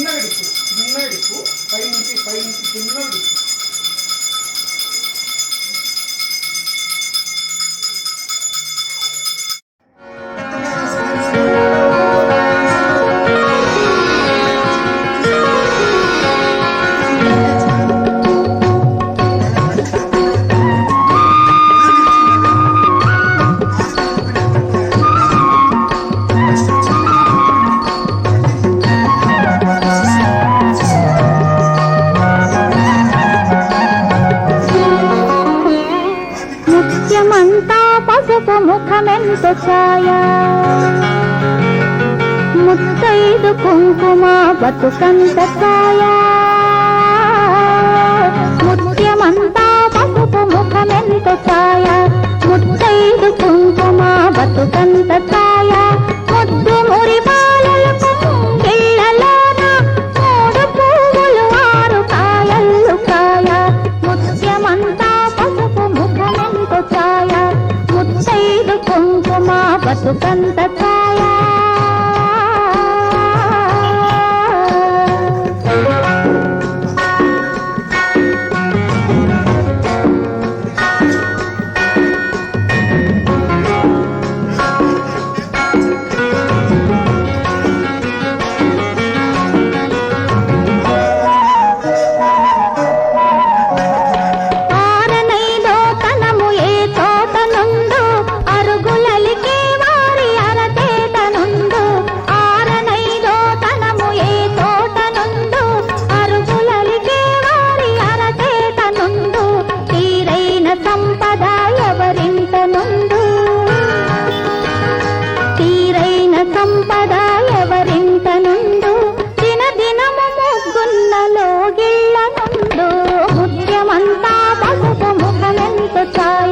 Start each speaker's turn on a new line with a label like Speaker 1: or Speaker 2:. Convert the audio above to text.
Speaker 1: చిన్నగా డిప్పు చిన్నగా డిప్పు పై నుంచి పై నుంచి చిన్నగా డిప్పు
Speaker 2: ముఖమెంత ఛాయ? ముత్తైదు కుంకుమ బతుకంత ఛాయ? ముత్యమంతా పసుపు ముఖమెంత ఛాయ? ముత్తైదు కుంకుమ బతుకంత ఛాయ? బతుకంత চাই